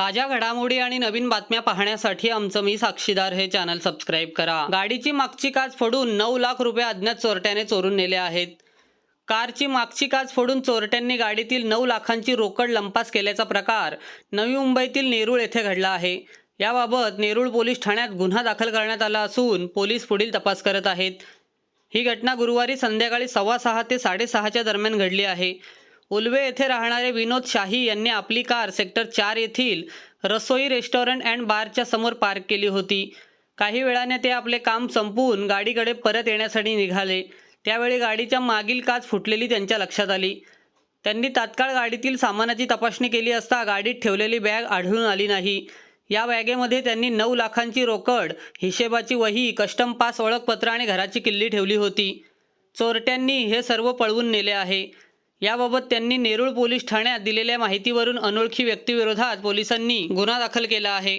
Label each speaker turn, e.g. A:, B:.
A: ताज्या घडामोडी आणि नवीन बातम्या पाहण्यासाठी आमचं मी साक्षीदार हे चॅनल सबस्क्राईब करा. गाडीची मागची काच फोडून नऊ लाख रुपये अज्ञात चोरट्याने चोरून नेले आहेत. कारची मागची काच फोडून चोरट्यांनी गाडीतील नऊ लाखांची रोकड लंपास केल्याचा प्रकार नवी मुंबईतील नेरूळ येथे घडला आहे. याबाबत नेरूळ पोलीस ठाण्यात गुन्हा दाखल करण्यात आला असून पोलीस पुढील तपास करत आहेत. ही घटना गुरुवारी संध्याकाळी सव्वा सहा ते साडेसहाच्या दरम्यान घडली आहे. उलवे येथे राहणारे विनोद शाही यांनी आपली कार सेक्टर चार येथील रसोई रेस्टॉरंट अँड बारच्या समोर पार्क केली होती. काही वेळाने ते आपले काम संपवून गाडीकडे परत येण्यासाठी निघाले. त्यावेळी गाडीच्या मागील काच फुटलेली त्यांच्या लक्षात आली. त्यांनी तात्काळ गाडीतील सामानाची तपासणी केली असता गाडीत ठेवलेली बॅग आढळून आली नाही. या बॅगेमध्ये त्यांनी नऊ लाखांची रोकड हिशेबाची वही कस्टम पास ओळखपत्र आणि घराची किल्ली ठेवली होती. चोरट्यांनी हे सर्व पळवून नेले आहे. याबाबत त्यांनी नेरूळ पोलीस ठाण्यात दिलेल्या माहितीवरून अनोळखी व्यक्तीविरोधात पोलिसांनी गुन्हा दाखल केला आहे.